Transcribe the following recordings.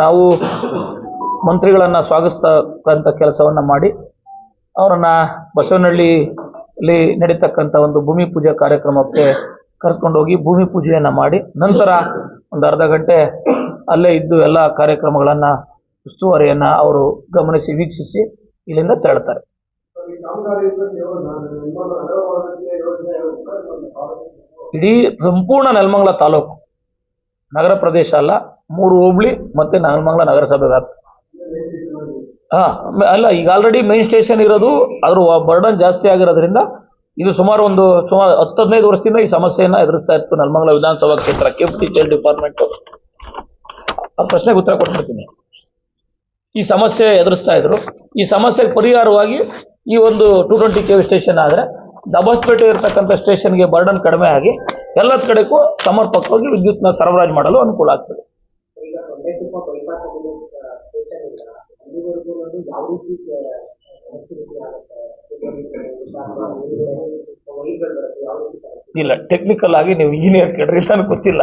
ನಾವು ಮಂತ್ರಿಗಳನ್ನು ಸ್ವಾಗತಿಸ್ತಕ್ಕಂಥ ಕೆಲಸವನ್ನು ಮಾಡಿ, ಅವರನ್ನು ಬಸವನಹಳ್ಳಿಯಲ್ಲಿ ನಡೀತಕ್ಕಂಥ ಒಂದು ಭೂಮಿ ಪೂಜೆ ಕಾರ್ಯಕ್ರಮಕ್ಕೆ ಕರ್ಕೊಂಡೋಗಿ ಭೂಮಿ ಪೂಜೆಯನ್ನು ಮಾಡಿ, ನಂತರ ಒಂದು ಅರ್ಧ ಗಂಟೆ ಅಲ್ಲೇ ಇದ್ದು ಎಲ್ಲ ಕಾರ್ಯಕ್ರಮಗಳನ್ನು, ಉಸ್ತುವಾರಿಯನ್ನು ಅವರು ಗಮನಿಸಿ, ವೀಕ್ಷಿಸಿ ಇಲ್ಲಿಂದ ತೆರಳ್ತಾರೆ. ಇಡೀ ಸಂಪೂರ್ಣ ನೆಲಮಂಗಲ ತಾಲೂಕು ನಗರ ಪ್ರದೇಶ ಅಲ್ಲ ಮೂರು ಹುಬ್ಳಿ ಮತ್ತೆ ನಾಗಮಂಗಲ ನಗರಸಭೆ ವ್ಯಾಪ್ತಿ. ಹಾ ಅಲ್ಲ, ಈಗ ಆಲ್ರೆಡಿ ಮೇನ್ ಸ್ಟೇಷನ್ ಇರೋದು, ಅದ್ರ ಬರ್ಡನ್ ಜಾಸ್ತಿ ಆಗಿರೋದ್ರಿಂದ ಇದು ಸುಮಾರು ಒಂದು, ಸುಮಾರು ಹತ್ತು ಹದಿನೈದು ವರ್ಷದಿಂದ ಈ ಸಮಸ್ಯೆಯನ್ನು ಎದುರಿಸ್ತಾ ಇತ್ತು ನಲ್ಮಂಗಲ ವಿಧಾನಸಭಾ ಕ್ಷೇತ್ರ, ಕೆಫ್ಟಿ ಚೈಲ್ಡ್ ಡಿಪಾರ್ಟ್ಮೆಂಟ್ ಆ ಪ್ರಶ್ನೆಗೆ ಉತ್ತರ ಕೊಟ್ಬಿಡ್ತೀನಿ. ಈ ಸಮಸ್ಯೆ ಎದುರಿಸ್ತಾ ಇದ್ರು. ಈ ಸಮಸ್ಯೆಗೆ ಪರಿಹಾರವಾಗಿ ಈ ಒಂದು ಟೂ ಟ್ವೆಂಟಿ ಕೆ ಸ್ಟೇಷನ್ ಆದರೆ, ದಬಾಸ್ಪೇಟೆ ಇರತಕ್ಕಂಥ ಸ್ಟೇಷನ್ಗೆ ಬರ್ಡನ್ ಕಡಿಮೆ ಆಗಿ ಎಲ್ಲ ಕಡೆಗೂ ಸಮರ್ಪಕವಾಗಿ ವಿದ್ಯುತ್ನ ಸರಬರಾಜು ಮಾಡಲು ಅನುಕೂಲ ಆಗ್ತದೆ. ಇಲ್ಲ ಇಲ್ಲ ಟೆಕ್ನಿಕಲ್ ಆಗಿ ನೀವು ಇಂಜಿನಿಯರ್ ಕೇಳ್ರಿ ನನಗೆ ಗೊತ್ತಿಲ್ಲ.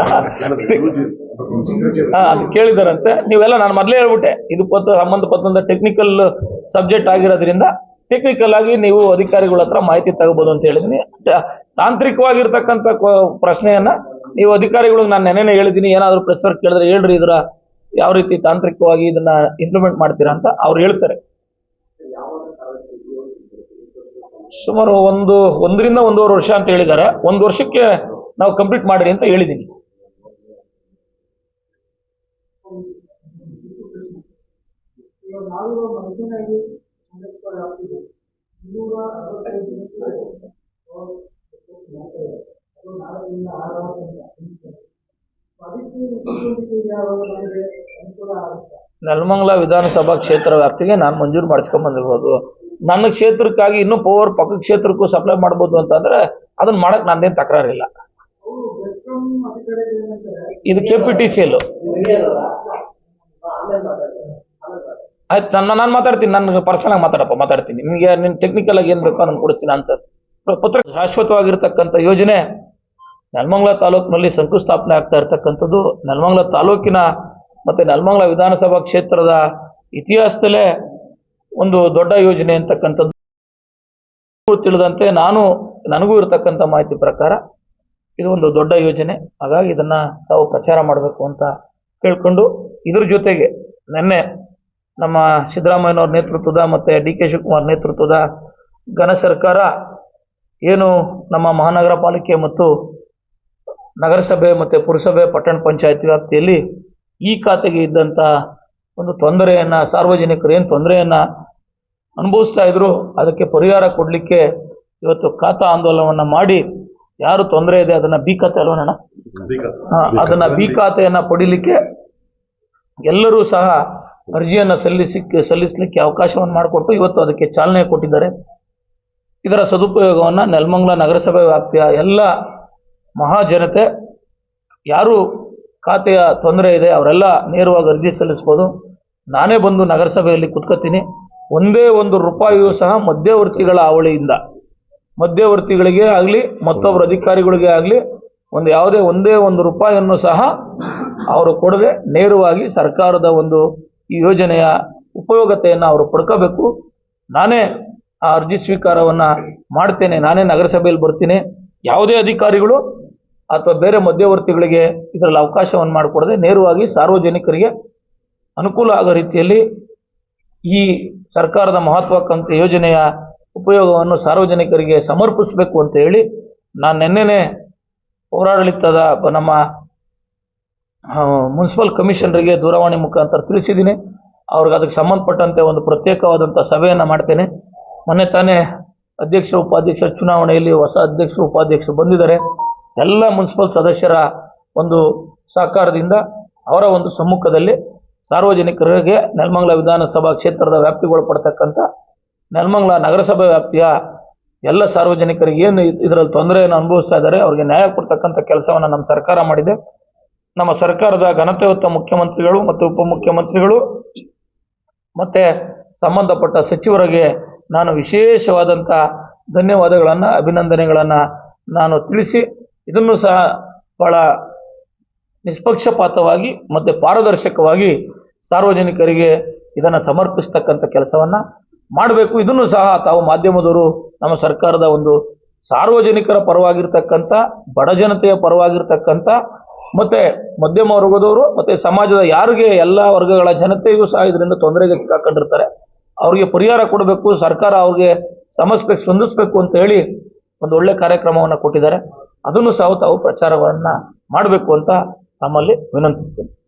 ಅದು ಕೇಳಿದಾರಂತೆ. ನೀವೆಲ್ಲ ನಾನು ಮೊದಲೇ ಹೇಳ್ಬಿಟ್ಟೆ, ಇದು ಪತ್ತ ಸಂಬಂಧಪಟ್ಟಂತ ಟೆಕ್ನಿಕಲ್ ಸಬ್ಜೆಕ್ಟ್ ಆಗಿರೋದ್ರಿಂದ ಟೆಕ್ನಿಕಲ್ ಆಗಿ ನೀವು ಅಧಿಕಾರಿಗಳ ಹತ್ರ ಮಾಹಿತಿ ತಗೋಬಹುದು ಅಂತ ಹೇಳಿದೀನಿ. ತಾಂತ್ರಿಕವಾಗಿರ್ತಕ್ಕಂಥ ಪ್ರಶ್ನೆಯನ್ನ ನೀವು ಅಧಿಕಾರಿಗಳಿಗೆ ನಾನು ನೆನೆ ಹೇಳಿದ್ದೀನಿ ಏನಾದರೂ ಪ್ರೆಸ್ ವರ್ಕ್ ಕೇಳಿದ್ರೆ ಹೇಳ್ರಿ ಇದರ ಯಾವ ರೀತಿ ತಾಂತ್ರಿಕವಾಗಿ ಇದನ್ನ ಇಂಪ್ಲಿಮೆಂಟ್ ಮಾಡ್ತೀರಾ ಅಂತ ಅವ್ರು ಹೇಳ್ತಾರೆ. ಸುಮಾರು ಒಂದು, ಒಂದರಿಂದ ಒಂದೂವರೆ ವರ್ಷ ಅಂತ ಹೇಳಿದ್ದಾರೆ. ಒಂದು ವರ್ಷಕ್ಕೆ ನಾವು ಕಂಪ್ಲೀಟ್ ಮಾಡಿರಿ ಅಂತ ಹೇಳಿದ್ದೀನಿ ಅದಕ್ಕೆ ನೆಲಮಂಗಲ ವಿಧಾನಸಭಾ ಕ್ಷೇತ್ರ ವ್ಯಾಪ್ತಿಗೆ ನಾನು ಮಂಜೂರು ಮಾಡಿಸ್ಕೊಂಡ್ ಬಂದಿರ್ಬೋದು. ನನ್ನ ಕ್ಷೇತ್ರಕ್ಕಾಗಿ ಇನ್ನೂ ಪವರ್ ಪಕ್ಕ ಕ್ಷೇತ್ರಕ್ಕೂ ಸಪ್ಲೈ ಮಾಡ್ಬೋದು ಅಂತಂದ್ರೆ ಅದನ್ನ ಮಾಡಕ್ ನಂದೇನು ತಕರಾರಿಲ್ಲ. ಇದು ಕೆ ಪಿ ಟಿ ಸಿ ಆಯ್ತು ನನ್ನ ನಾನು ಮಾತಾಡ್ತೀನಿ ನನ್ನ ಪರ್ಸನಲ್ ಆಗಿ ಮಾತಾಡಪ್ಪ, ಮಾತಾಡ್ತೀನಿ. ನಿಮಗೆ ನಿಮ್ ಟೆಕ್ನಿಕಲ್ ಆಗಿ ಏನ್ ಬೇಕೋ ನಾನು ಕೊಡಿಸ್ತೀನಿ ಆನ್ಸರ್ ಪತ್ರ ಶಾಶ್ವತವಾಗಿರ್ತಕ್ಕಂಥ ಯೋಜನೆ ನೆಲಮಂಗಲ ತಾಲೂಕಿನಲ್ಲಿ ಶಂಕುಸ್ಥಾಪನೆ ಆಗ್ತಾ ಇರ್ತಕ್ಕಂಥದ್ದು. ನೆಲಮಂಗಲ ತಾಲೂಕಿನ ಮತ್ತೆ ನಲ್ಮಂಗ್ಲ ವಿಧಾನಸಭಾ ಕ್ಷೇತ್ರದ ಇತಿಹಾಸದಲ್ಲೇ ಒಂದು ದೊಡ್ಡ ಯೋಜನೆ ಅಂತಕ್ಕಂಥದ್ದು. ತಿಳಿದಂತೆ ನಾನು, ನನಗೂ ಇರತಕ್ಕಂಥ ಮಾಹಿತಿ ಪ್ರಕಾರ ಇದು ಒಂದು ದೊಡ್ಡ ಯೋಜನೆ. ಹಾಗಾಗಿ ಇದನ್ನ ತಾವು ಪ್ರಚಾರ ಮಾಡಬೇಕು ಅಂತ ಕೇಳಿಕೊಂಡು ಇದ್ರ ಜೊತೆಗೆ ನಿನ್ನೆ ನಮ್ಮ ಸಿದ್ದರಾಮಯ್ಯನವ್ರ ನೇತೃತ್ವದ ಮತ್ತೆ ಡಿ ಕೆ ಶಿವಕುಮಾರ್ ನೇತೃತ್ವದ ಘನ ಸರ್ಕಾರ ಏನು ನಮ್ಮ ಮಹಾನಗರ ಪಾಲಿಕೆ ಮತ್ತು ನಗರಸಭೆ ಮತ್ತು ಪುರಸಭೆ ಪಟ್ಟಣ ಪಂಚಾಯತ್ ವ್ಯಾಪ್ತಿಯಲ್ಲಿ ಈ ಖಾತೆಗೆ ಇದ್ದಂಥ ಒಂದು ತೊಂದರೆಯನ್ನು ಸಾರ್ವಜನಿಕರು ಏನು ತೊಂದರೆಯನ್ನು ಅನುಭವಿಸ್ತಾ ಇದ್ರು ಅದಕ್ಕೆ ಪರಿಹಾರ ಕೊಡಲಿಕ್ಕೆ ಇವತ್ತು ಖಾತಾ ಆಂದೋಲನವನ್ನು ಮಾಡಿ ಯಾರು ತೊಂದರೆ ಇದೆ ಅದನ್ನು ಬಿ ಖಾತೆ ಅಲ್ವಣ್ಣ ಹಾ, ಅದನ್ನ ಬಿ ಖಾತೆಯನ್ನ ಪಡಿಲಿಕ್ಕೆ ಎಲ್ಲರೂ ಸಹ ಅರ್ಜಿಯನ್ನು ಸಲ್ಲಿಸಿ ಸಲ್ಲಿಸಲಿಕ್ಕೆ ಅವಕಾಶವನ್ನು ಮಾಡಿಕೊಟ್ಟು ಇವತ್ತು ಅದಕ್ಕೆ ಚಾಲನೆ ಕೊಟ್ಟಿದ್ದಾರೆ. ಇದರ ಸದುಪಯೋಗವನ್ನು ನೆಲಮಂಗಲ ನಗರಸಭೆ ವ್ಯಾಪ್ತಿಯ ಎಲ್ಲ ಮಹಾಜನತೆ ಯಾರು ಖಾತೆಯ ತೊಂದರೆ ಇದೆ, ಅವರೆಲ್ಲ ನೇರವಾಗಿ ಅರ್ಜಿ ಸಲ್ಲಿಸ್ಬೋದು. ನಾನೇ ಬಂದು ನಗರಸಭೆಯಲ್ಲಿ ಕುತ್ಕೋತೀನಿ. ಒಂದೇ ಒಂದು ರೂಪಾಯಿಯೂ ಸಹ ಮಧ್ಯವರ್ತಿಗಳ ಅವಳಿಯಿಂದ ಮಧ್ಯವರ್ತಿಗಳಿಗೆ ಆಗಲಿ, ಮತ್ತೊಬ್ಬರ ಅಧಿಕಾರಿಗಳಿಗೆ ಆಗಲಿ, ಒಂದು ಯಾವುದೇ ಒಂದೇ ಒಂದು ರೂಪಾಯಿಯನ್ನು ಸಹ ಅವರು ಕೊಡದೆ ನೇರವಾಗಿ ಸರ್ಕಾರದ ಒಂದು ಈ ಯೋಜನೆಯ ಉಪಯೋಗತೆಯನ್ನು ಅವರು ಪಡ್ಕೋಬೇಕು. ನಾನೇ ಆ ಅರ್ಜಿ ಸ್ವೀಕಾರವನ್ನು ಮಾಡ್ತೇನೆ. ನಾನೇ ನಗರಸಭೆಯಲ್ಲಿ ಬರ್ತೀನಿ. ಯಾವುದೇ ಅಧಿಕಾರಿಗಳು ಅಥವಾ ಬೇರೆ ಮಧ್ಯವರ್ತಿಗಳಿಗೆ ಇದರಲ್ಲಿ ಅವಕಾಶವನ್ನು ಮಾಡಿಕೊಡದೆ ನೇರವಾಗಿ ಸಾರ್ವಜನಿಕರಿಗೆ ಅನುಕೂಲ ಆಗೋ ರೀತಿಯಲ್ಲಿ ಈ ಸರ್ಕಾರದ ಮಹತ್ವಾಕಾಂಕ್ಷಿ ಯೋಜನೆಯ ಉಪಯೋಗವನ್ನು ಸಾರ್ವಜನಿಕರಿಗೆ ಸಮರ್ಪಿಸಬೇಕು ಅಂತ ಹೇಳಿ ನಾನು ನಿನ್ನೆನೆ ಪೌರಾಡಳಿತದ ನಮ್ಮ ಮುನ್ಸಿಪಲ್ ಕಮಿಷನರಿಗೆ ದೂರವಾಣಿ ಮುಖಾಂತರ ತಿಳಿಸಿದ್ದೀನಿ. ಅವ್ರಿಗೆ ಅದಕ್ಕೆ ಸಂಬಂಧಪಟ್ಟಂತೆ ಒಂದು ಪ್ರತ್ಯೇಕವಾದಂಥ ಸಭೆಯನ್ನು ಮಾಡ್ತೇನೆ. ಮೊನ್ನೆ ತಾನೇ ಅಧ್ಯಕ್ಷ, ಉಪಾಧ್ಯಕ್ಷ ಚುನಾವಣೆಯಲ್ಲಿ ಹೊಸ ಅಧ್ಯಕ್ಷ, ಉಪಾಧ್ಯಕ್ಷ ಬಂದಿದ್ದಾರೆ. ಎಲ್ಲ ಮುನ್ಸಿಪಲ್ ಸದಸ್ಯರ ಒಂದು ಸಹಕಾರದಿಂದ ಅವರ ಒಂದು ಸಮ್ಮುಖದಲ್ಲಿ ಸಾರ್ವಜನಿಕರಿಗೆ ನೆಲಮಂಗಲ ವಿಧಾನಸಭಾ ಕ್ಷೇತ್ರದ ವ್ಯಾಪ್ತಿಗೊಳಪಡ್ತಕ್ಕಂಥ ನೆಲಮಂಗಲ ನಗರಸಭೆ ವ್ಯಾಪ್ತಿಯ ಎಲ್ಲ ಸಾರ್ವಜನಿಕರಿಗೆ ಏನು ಇದರಲ್ಲಿ ತೊಂದರೆಯನ್ನು ಅನುಭವಿಸ್ತಾ ಇದ್ದಾರೆ, ಅವರಿಗೆ ನ್ಯಾಯ ಕೊಡ್ತಕ್ಕಂಥ ಕೆಲಸವನ್ನು ನಮ್ಮ ಸರ್ಕಾರ ಮಾಡಿದೆ. ನಮ್ಮ ಸರ್ಕಾರದ ಘನತೆಯುತ ಮುಖ್ಯಮಂತ್ರಿಗಳು ಮತ್ತು ಉಪಮುಖ್ಯಮಂತ್ರಿಗಳು ಮತ್ತೆ ಸಂಬಂಧಪಟ್ಟ ಸಚಿವರಿಗೆ ನಾನು ವಿಶೇಷವಾದಂಥ ಧನ್ಯವಾದಗಳನ್ನು, ಅಭಿನಂದನೆಗಳನ್ನು ನಾನು ತಿಳಿಸಿ ಇದನ್ನು ಸಹ ಬಹಳ ನಿಷ್ಪಕ್ಷಪಾತವಾಗಿ ಮತ್ತು ಪಾರದರ್ಶಕವಾಗಿ ಸಾರ್ವಜನಿಕರಿಗೆ ಇದನ್ನು ಸಮರ್ಪಿಸ್ತಕ್ಕಂಥ ಕೆಲಸವನ್ನು ಮಾಡಬೇಕು. ಇದನ್ನು ಸಹ ತಾವು ಮಾಧ್ಯಮದವರು, ನಮ್ಮ ಸರ್ಕಾರದ ಒಂದು ಸಾರ್ವಜನಿಕರ ಪರವಾಗಿರ್ತಕ್ಕಂಥ, ಬಡ ಜನತೆಯ ಪರವಾಗಿರ್ತಕ್ಕಂಥ ಮತ್ತೆ ಮಧ್ಯಮ ವರ್ಗದವರು ಮತ್ತೆ ಸಮಾಜದ ಯಾರಿಗೆ ಎಲ್ಲ ವರ್ಗಗಳ ಜನತೆಯೂ ಸಹ ಇದರಿಂದ ತೊಂದರೆಗೆ ಸಿಕ್ಕಾಕೊಂಡಿರ್ತಾರೆ. ಅವರಿಗೆ ಪರಿಹಾರ ಕೊಡಬೇಕು, ಸರ್ಕಾರ ಅವ್ರಿಗೆ ಸಮಸ್ಯೆಗೆ ಸ್ಪಂದಿಸಬೇಕು ಅಂತ ಹೇಳಿ ಒಂದು ಒಳ್ಳೆ ಕಾರ್ಯಕ್ರಮವನ್ನು ಕೊಟ್ಟಿದ್ದಾರೆ. ಅದನ್ನು ಸಹ ತಾವು ಪ್ರಚಾರವನ್ನ ಮಾಡಬೇಕು ಅಂತ ತಮ್ಮಲ್ಲಿ ವಿನಂತಿಸ್ತೇನೆ.